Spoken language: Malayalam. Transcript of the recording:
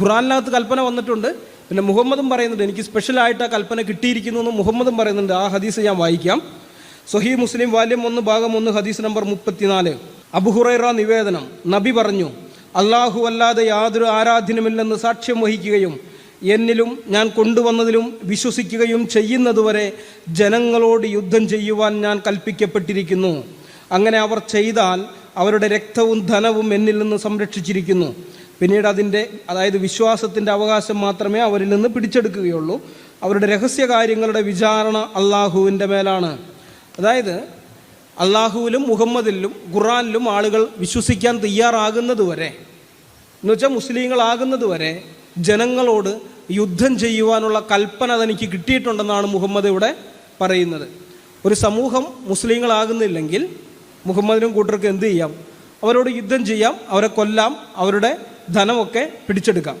ഖുറാനിനകത്ത് കൽപ്പന വന്നിട്ടുണ്ട്. പിന്നെ മുഹമ്മദും പറയുന്നുണ്ട് എനിക്ക് സ്പെഷ്യലായിട്ട് ആ കൽപ്പന കിട്ടിയിരിക്കുന്നു എന്ന് മുഹമ്മദും പറയുന്നുണ്ട്. ആ ഹദീസ് ഞാൻ വായിക്കാം. സൊഹി മുസ്ലിം വാല്യം ഒന്ന് ഭാഗം ഒന്ന് ഹദീസ് നമ്പർ മുപ്പത്തിനാല്. അബുഹുറൈറ നിവേദനം. നബി പറഞ്ഞു അള്ളാഹു അല്ലാതെ യാതൊരു ആരാധ്യനുമില്ലെന്ന് സാക്ഷ്യം വഹിക്കുകയും എന്നിലും ഞാൻ കൊണ്ടുവന്നതിലും വിശ്വസിക്കുകയും ചെയ്യുന്നതുവരെ ജനങ്ങളോട് യുദ്ധം ചെയ്യുവാൻ ഞാൻ കൽപ്പിക്കപ്പെട്ടിരിക്കുന്നു. അങ്ങനെ അവർ ചെയ്താൽ അവരുടെ രക്തവും ധനവും എന്നിൽ നിന്ന് സംരക്ഷിച്ചിരിക്കുന്നു. പിന്നീട് അതിന്റെ അതായത് വിശ്വാസത്തിന്റെ അവകാശം മാത്രമേ അവരിൽ നിന്ന് പിടിച്ചെടുക്കുകയുള്ളൂ. അവരുടെ രഹസ്യ കാര്യങ്ങളുടെ വിചാരണ അള്ളാഹുവിന്റെ മേലാണ്. അതായത് അള്ളാഹുവിലും മുഹമ്മദിലും ഖുറാനിലും ആളുകൾ വിശ്വസിക്കാൻ തയ്യാറാകുന്നതുവരെ എന്ന് വെച്ചാൽ മുസ്ലിങ്ങളാകുന്നത് വരെ ജനങ്ങളോട് യുദ്ധം ചെയ്യുവാനുള്ള കൽപ്പന തനിക്ക് കിട്ടിയിട്ടുണ്ടെന്നാണ് മുഹമ്മദ് ഇവിടെ പറയുന്നത്. ഒരു സമൂഹം മുസ്ലിങ്ങളാകുന്നില്ലെങ്കിൽ മുഹമ്മദിനും കൂട്ടർക്ക് എന്ത് ചെയ്യാം? അവരോട് യുദ്ധം ചെയ്യാം അവരെ കൊല്ലാം അവരുടെ ധനമൊക്കെ പിടിച്ചെടുക്കാം.